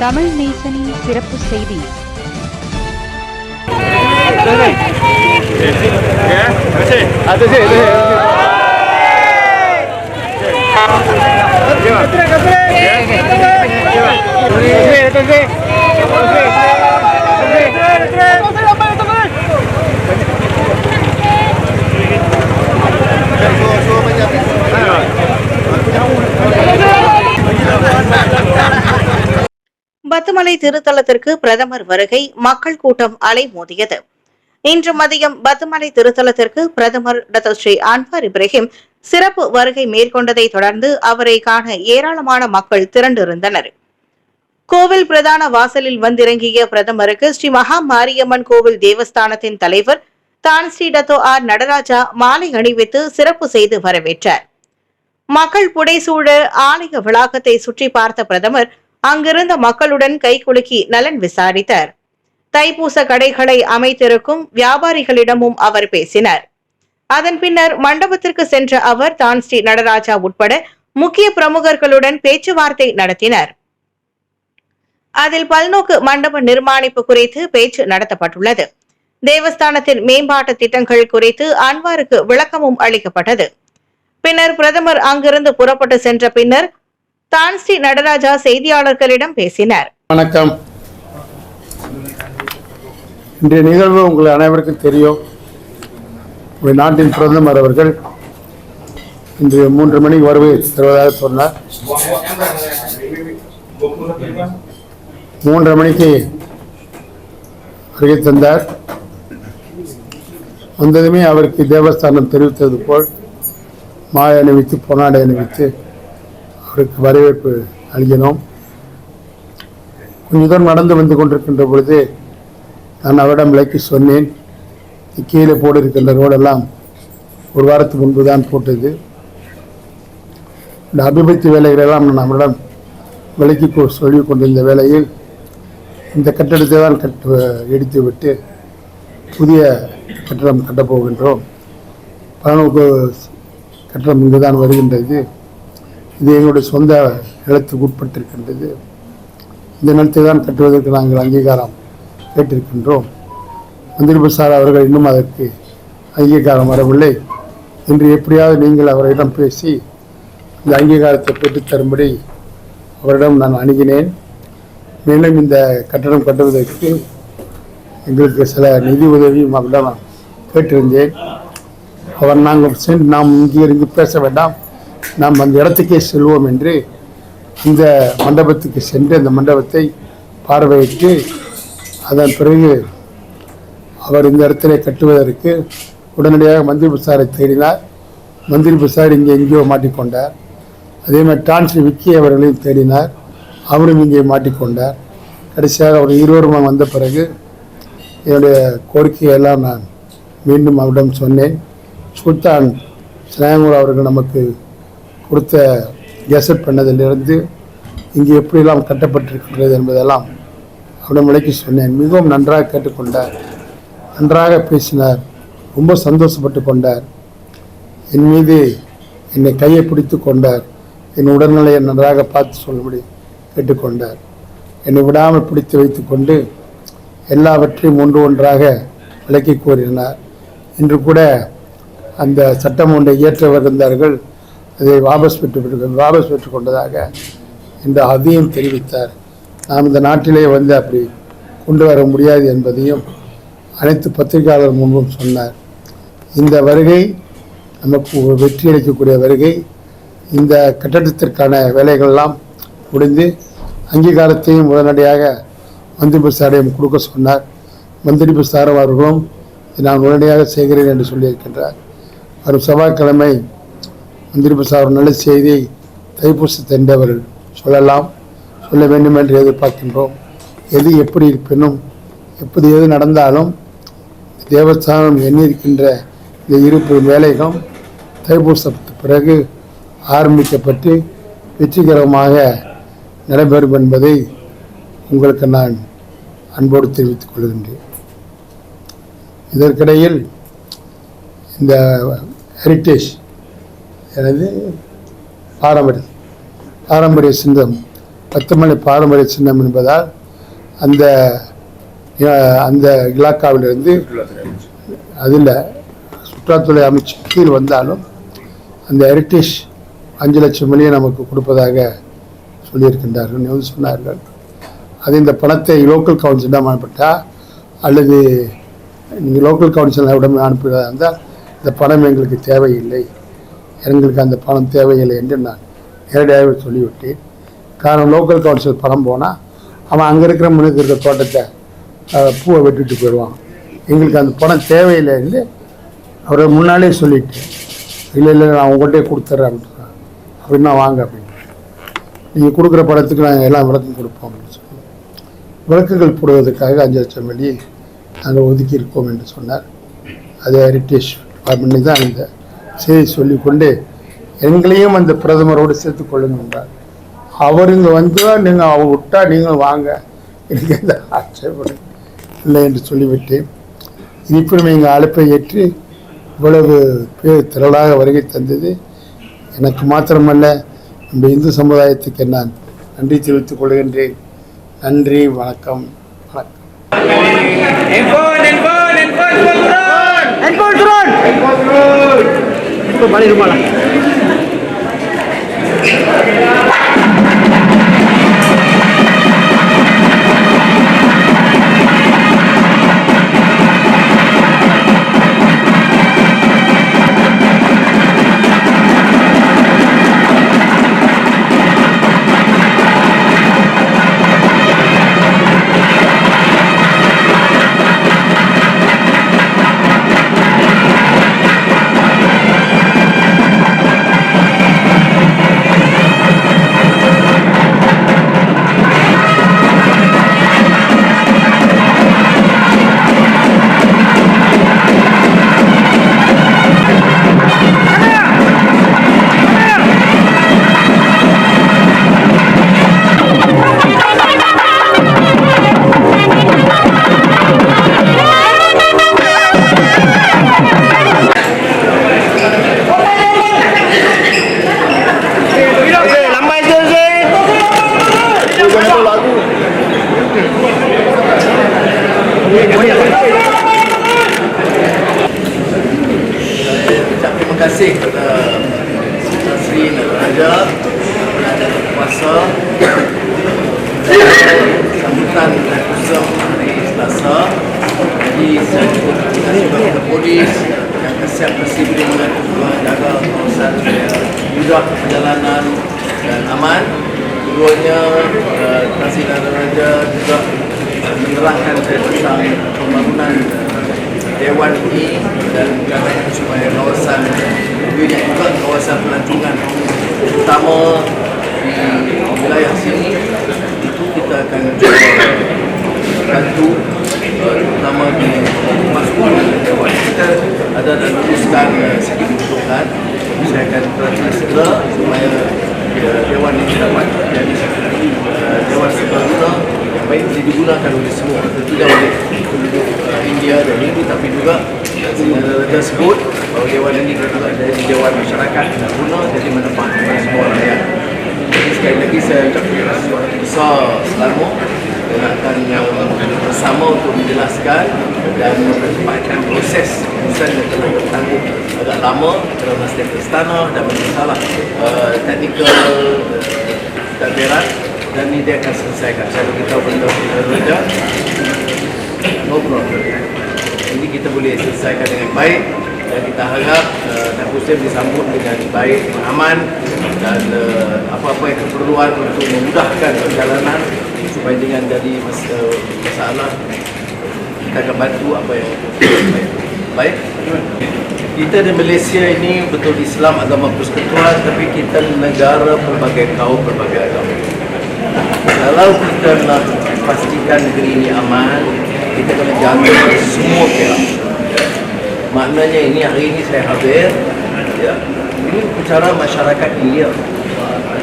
தமிழ் நேசனின் சிறப்பு செய்தி. பத்துமலை திருத்தலத்திற்கு பிரதமர் வருகை மக்கள் கூட்டம் அலைமோதியது இன்று மதியம் பத்துமலை திருத்தலத்திற்கு பிரதமர் டாக்டர் ஸ்ரீ அன்வார் இப்ராஹிம் சிறப்பு வருகை மேற்கொண்டதை தொடர்ந்து அவரை காண ஏராளமான மக்கள் திரண்டிருந்தனர். கோவில் பிரதான வாசலில் வந்திறங்கிய பிரதமருக்கு ஸ்ரீ மகா மாரியம்மன் கோவில் தேவஸ்தானத்தின் தலைவர் தான் ஸ்ரீ டத்தோ ஆர் நடராஜா மாலை அணிவித்து சிறப்பு செய்து வரவேற்றார். மக்கள் புடைசூழ ஆலய வளாகத்தை சுற்றி பார்த்த பிரதமர் அங்கிருந்த மக்களுடன் கைகுலுக்கி நலன் விசாரித்தார். தைப்பூச கடைகளை அமைத்திருக்கும் வியாபாரிகளிடமும் அவர் பேசினார். அதன் பின்னர் மண்டபத்திற்கு சென்ற அவர் தான் ஸ்ரீ நடராஜா உட்பட முக்கிய பிரமுகர்களுடன் பேச்சுவார்த்தை நடத்தினர். அதில் பல்நோக்கு மண்டப நிர்மாணிப்பு குறித்து பேச்சு நடத்தப்பட்டுள்ளது. தேவஸ்தானத்தின் மேம்பாட்டு திட்டங்கள் குறித்து அன்வாருக்கு விளக்கமும் அளிக்கப்பட்டது. பின்னர் பிரதமர் அங்கிருந்து புறப்பட்டு சென்ற பின்னர் தான் ஸ்ரீ நடராஜா செய்தியாளர்களிடம் பேசினார். வணக்கம். இன்றைய நிகழ்வு உங்கள் அனைவருக்கும் தெரியும். நாட்டின் பிரதமர் அவர்கள் இன்று மூன்று மணிக்கு வருகை தருவதாக சொன்னார். மூன்றரை மணிக்கு வருகை தந்தார். வந்ததுமே அவருக்கு தேவஸ்தானம் தெரிவித்தது போல் மாலை அணிவித்து பொன்னாடை அணிவித்து அவருக்கு வரவேற்பு அளிக்கணும். கொஞ்சம் தூரம் நடந்து வந்து கொண்டிருக்கின்ற பொழுது நான் அவரிடம் விலைக்கு சொன்னேன். கீழே போட இருக்கின்ற ரோடெல்லாம் ஒரு வாரத்துக்கு முன்பு தான் போட்டது. இந்த அபிவிருத்தி வேலைகளெல்லாம் நான் அவரிடம் விலைக்கு சொல்லி கொண்டிருந்த வேளையில் இந்த கட்டடத்தை தான் கட்டு இடித்து விட்டு புதிய கட்டடம் கட்டப்போகின்றோம் போகின்றோம். கட்டடம் இங்கு தான் வருகின்றது. இது எங்களுடைய சொந்த நிலத்துக்கு உட்பட்டிருக்கின்றது. இந்த நிலத்தை தான் கட்டுவதற்கு நாங்கள் அங்கீகாரம் கேட்டிருக்கின்றோம். மந்திரி சார் அவர்கள் இன்னும் அதற்கு அங்கீகாரம் வரவில்லை. இன்று எப்படியாவது நீங்கள் அவரிடம் பேசி இந்த அங்கீகாரத்தை பெற்றுத்தரும்படி அவரிடம் நான் அணுகினேன். மேலும் இந்த கட்டடம் கட்டுவதற்கு எங்களுக்கு சில நிதி உதவியும் அவரிடம் கேட்டிருந்தேன். அவர் நாங்கள் சென்று நாம் இங்கே இருந்து பேச வேண்டாம். நாம் அந்த இடத்துக்கே செல்வோம் என்று இந்த மண்டபத்துக்கு சென்று அந்த மண்டபத்தை பார்வையிட்டு அதன் பிறகு அவர் இந்த இடத்திலே கட்டுவதற்கு உடனடியாக மந்திரி புசாரை தேடினார். மந்திரி புசார் இங்கே எங்கேயோ மாட்டிக்கொண்டார். அதே மாதிரி டான்ஸ் விக்கி அவர்களையும் தேடினார். அவரும் இங்கே மாட்டிக்கொண்டார். கடைசியாக அவர் இருவரும் வந்த பிறகு என்னுடைய கோரிக்கையெல்லாம் நான் மீண்டும் அவரிடம் சொன்னேன். சுல்தான் ஸ்னேகூர் அவர்கள் நமக்கு கொடுத்த கெசட் பண்ணதிலிருந்து இங்கே எப்படியெல்லாம் கட்டப்பட்டிருக்கின்றது என்பதெல்லாம் அவனை விளக்கி சொன்னேன். மிகவும் நன்றாக கேட்டுக்கொண்டார். நன்றாக பேசினார். ரொம்ப சந்தோஷப்பட்டு கொண்டார். என் மீது என்னை கையை பிடித்து கொண்டார். என் உடல்நிலையை நன்றாக பார்த்து சொல்லும்படி கேட்டுக்கொண்டார். என்னை விடாமல் பிடித்து வைத்துக்கொண்டு எல்லாவற்றையும் ஒன்று ஒன்றாக விளக்கி கூறினார் இன்று கூட அந்த சட்டம் ஒன்றை இயற்றவர் இருந்தார்கள். அதை வாபஸ் பெற்று வாபஸ் பெற்றுக் கொண்டதாக இந்த அதையும் தெரிவித்தார். நாம் இந்த நாட்டிலே வந்து அப்படி கொண்டு வர முடியாது என்பதையும் அனைத்து பத்திரிகையாளர் முன்பும் சொன்னார். இந்த வருகை நமக்கு ஒரு வெற்றி அளிக்கக்கூடிய வருகை இந்த கட்டடத்திற்கான வேலைகள்லாம் முடிந்து அங்கீகாரத்தையும் உடனடியாக மந்திரி பிரசாரையும் கொடுக்க சொன்னார். மந்திரி பிரசாரம் அவர்களும் நான் உடனடியாக செய்கிறேன் என்று சொல்லியிருக்கின்றார். வரும் செவ்வாய்க்கிழமை மந்திரி ஒரு நல்ல செய்தியை தைப்பூசி அவர்கள் சொல்லலாம் சொல்ல வேண்டும் என்று எதிர்பார்க்கின்றோம். எது எப்படி இருப்பினும் எப்படி எது நடந்தாலும் தேவஸ்தானம் எண்ணியிருக்கின்ற இந்த இருப்பு வேலைகளும் தைப்பூசத்துக்கு பிறகு ஆரம்பிக்கப்பட்டு வெற்றிகரமாக நடைபெறும் என்பதை உங்களுக்கு நான் அன்போடு தெரிவித்துக் கொள்கின்றேன். இதற்கிடையில் இந்த ஹெரிட்டேஜ் எனது பாரம்பரிய பாரம்பரிய பத்து மணி பாரம்பரிய சின்னம் என்பதால் அந்த அந்த இலாக்காவிலிருந்து அதில் சுற்றுலாத்துறை அமைச்சு கீழ் வந்தாலும் அந்த ஹெரிட்டேஜ் அஞ்சு லட்சம் மில்லியன் நமக்கு கொடுப்பதாக சொல்லியிருக்கின்றார்கள் வந்து சொன்னார்கள். அது இந்த பணத்தை லோக்கல் கவுன்சிலிடம் அனுப்பிட்டால் அல்லது நீங்கள் லோக்கல் கவுன்சிலிடம் அனுப்புவதாக இருந்தால் இந்த பணம் எங்களுக்கு தேவையில்லை. எங்களுக்கு அந்த பணம் தேவையில்லை என்று நான் நேரடியாகவே சொல்லிவிட்டேன். காரணம் லோக்கல் கவுன்சில் பணம் போனால் அவன் அங்கே இருக்கிற முனுக்கு இருக்கிற தோட்டத்தை பூவை வெட்டிட்டு போயிடுவான். எங்களுக்கு அந்த பணம் தேவையில்லை என்று அவரை முன்னாலே சொல்லிட்டேன். இல்லை இல்லை நான் உங்கள்கிட்டே கொடுத்துட்றேன் அப்படின்னு அப்படின்னா வாங்க அப்படின்னு. நீங்கள் கொடுக்குற படத்துக்கு நாங்கள் எல்லாம் விளக்கம் கொடுப்போம் அப்படின்னு சொல்லி விளக்குகள் போடுவதற்காக அஞ்சு லட்சம் வெள்ளி நாங்கள் ஒதுக்கி இருக்கோம் என்று சொன்னார். அதே ஹெரிட்டேஜ் பண்ணி தான் இந்த செய்தி சொல்லிக்கொண்டு எங்களையும் அந்த பிரதமரோடு சேர்த்து கொள்ளுங்கள் என்றார் அவர் இங்கே வந்தால் நீங்கள் அவர் விட்டா நீங்களும் வாங்க எனக்கு எந்த ஆச்சரியப்படும் இல்லை என்று சொல்லிவிட்டேன் இருப்பினும் எங்கள் அழைப்பை ஏற்று இவ்வளவு பேர் திரளாக வருகை தந்தது எனக்கு மாத்திரமல்ல நம்ம இந்து சமுதாயத்துக்கு நான் நன்றி தெரிவித்துக் கொள்கின்றேன் நன்றி வணக்கம் வணக்கம் Handphone, handphone, kepada Sita Sri dan Raja ada Kuasa Sambutan dan Kusum hari Selasa Jadi saya juga berterima kasih kepada polis Yang kesiap bersih beri mengaku Tuhan jaga kawasan Yudha perjalanan dan aman Keduanya Sita Sri dan Raja juga menerangkan saya tentang pembangunan Dewan ini dan katanya supaya kawasan. Wilayah juga kawasan pelancongan terutama di wilayah sini itu kita akan cuba bantu eh, terutama di masuk Dewan. Kita ada dan teruskan eh, segi kebutuhan saya akan perhatikan segera supaya eh, Dewan ini dapat jadi Dewan yang baik bisa digunakan oleh semua. Tidak oleh penduduk eh, India dan Hindu tapi juga negara sebut bahawa Dewan ini dari Dewan masyarakat yang guna jadi manfaat kepada semua rakyat jadi sekali lagi saya ucapkan terima kasih besar selama dan akan uh, bersama untuk menjelaskan dan mempercepatkan proses keputusan yang telah bertanggung agak lama dalam nasib istana dan masalah uh, teknikal uh, tadbiran dan ini dia akan selesaikan saya beritahu kepada Raja no problem. Ini kita boleh selesaikan dengan baik. Dan kita harap uh, Tan Hussein disambut dengan baik, aman dan uh, apa-apa yang keperluan untuk memudahkan perjalanan supaya jangan jadi mas, uh, masalah. Kita akan bantu apa yang baik. Kita di Malaysia ini betul Islam agama persekutuan tapi kita negara pelbagai kaum, pelbagai agama. Kalau kita nak pastikan negeri ini aman, kita kena jaga semua pihak. Maknanya ini hari ini saya hadir, ya, ini bicara masyarakat India.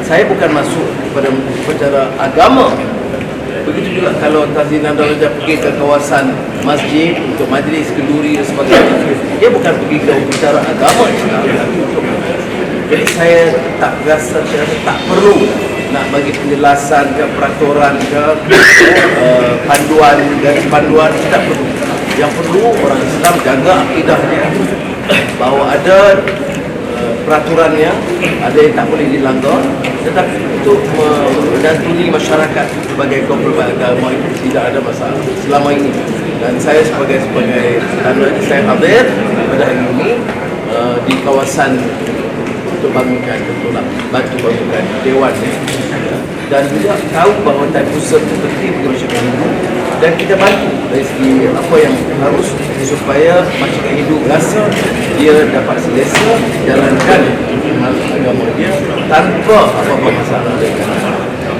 Saya bukan masuk kepada bicara agama. Begitu juga kalau Tazina Daraja pergi ke kawasan masjid untuk majlis kenduri dan sebagainya, dia bukan pergi ke bicara agama. Jadi saya tak rasa, saya tak perlu nak bagi penjelasan ke peraturan ke uh, panduan garis panduan tidak perlu. Yang perlu orang Islam jaga akidahnya. Bahawa ada uh, peraturannya ada yang tak boleh dilanggar tetapi untuk mendampingi masyarakat sebagai kaum pelbagai agama itu tidak ada masalah selama ini. Dan saya sebagai sebagai tanda saya hadir pada hari ini uh, di kawasan untuk bangunkan betul lah bantu bangunkan dewan dan juga tahu bahawa time pusat itu penting bagi masyarakat Hindu. Dan kita bantu dari segi apa yang harus supaya masyarakat Hindu rasa dia dapat selesa jalankan agama dia tanpa apa-apa masalah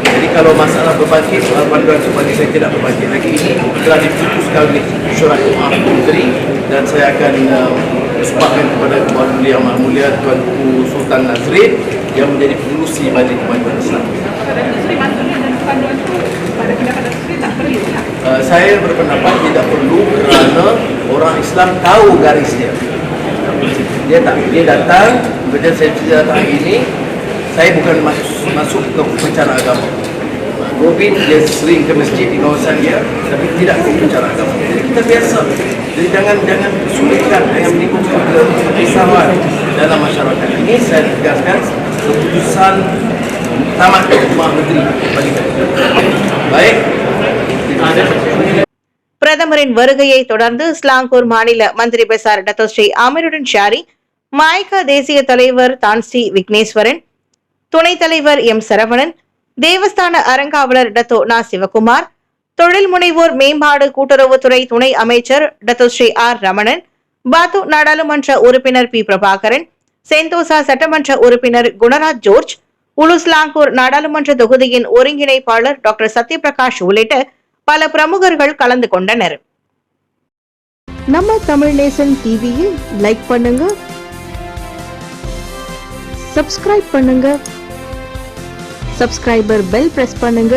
jadi kalau masalah berbangkit soal panduan sebagainya saya tidak berbangkit lagi. Ini telah diputuskan oleh syurat Maaf Menteri dan saya akan uh, sebabkan kepada Tuan Mulia Yang Maha Mulia Tuanku Sultan Nazrin yang menjadi pengurusi Majlis Kemajuan Islam. Uh, saya berpendapat tidak perlu kerana orang Islam tahu garis dia. Tak dia datang, kemudian saya cerita datang hari ini, saya bukan masuk, masuk ke perbincangan agama. Gobin dia sering ke masjid di kawasan dia tapi tidak ke perbincangan agama. Jadi kita biasa. Jadi jangan jangan kesulitan jangan menimbulkan kerisauan dalam masyarakat ini saya tegaskan keputusan tamat Mahkamah Menteri bagi kita. Baik. பிரதமரின் வருகையை தொடர்ந்து Selangor மாநில மந்திரி பெசார் Dato ஸ்ரீ அமருடன் Shari மாய்கா தேசிய தலைவர் தான்ஸ்ரீ விக்னேஸ்வரன் துணைத் தலைவர் எம் சரவணன் தேவஸ்தான அறங்காவலர் டத்தோ நா சிவகுமார் தொழில் முனைவோர் மேம்பாடு கூட்டுறவுத்துறை துணை அமைச்சர் டத்தோ ஸ்ரீ ஆர் ரமணன் பாத்து நாடாளுமன்ற உறுப்பினர் பி பிரபாகரன் செந்தோசா சட்டமன்ற உறுப்பினர் குணராஜ் ஜோர்ஜ் உலுஸ்லாங்கூர் நாடாளுமன்ற தொகுதியின் ஒருங்கிணைப்பாளர் டாக்டர் சத்யபிரகாஷ் உள்ளிட்ட பல பிரமுகர்கள் கலந்து கொண்டனர். நம்ம தமிழ் நேசன் டிவியில் லைக் பண்ணுங்க சப்ஸ்கிரைப் பண்ணுங்க சப்ஸ்கிரைபர் பெல் பிரஸ் பண்ணுங்க.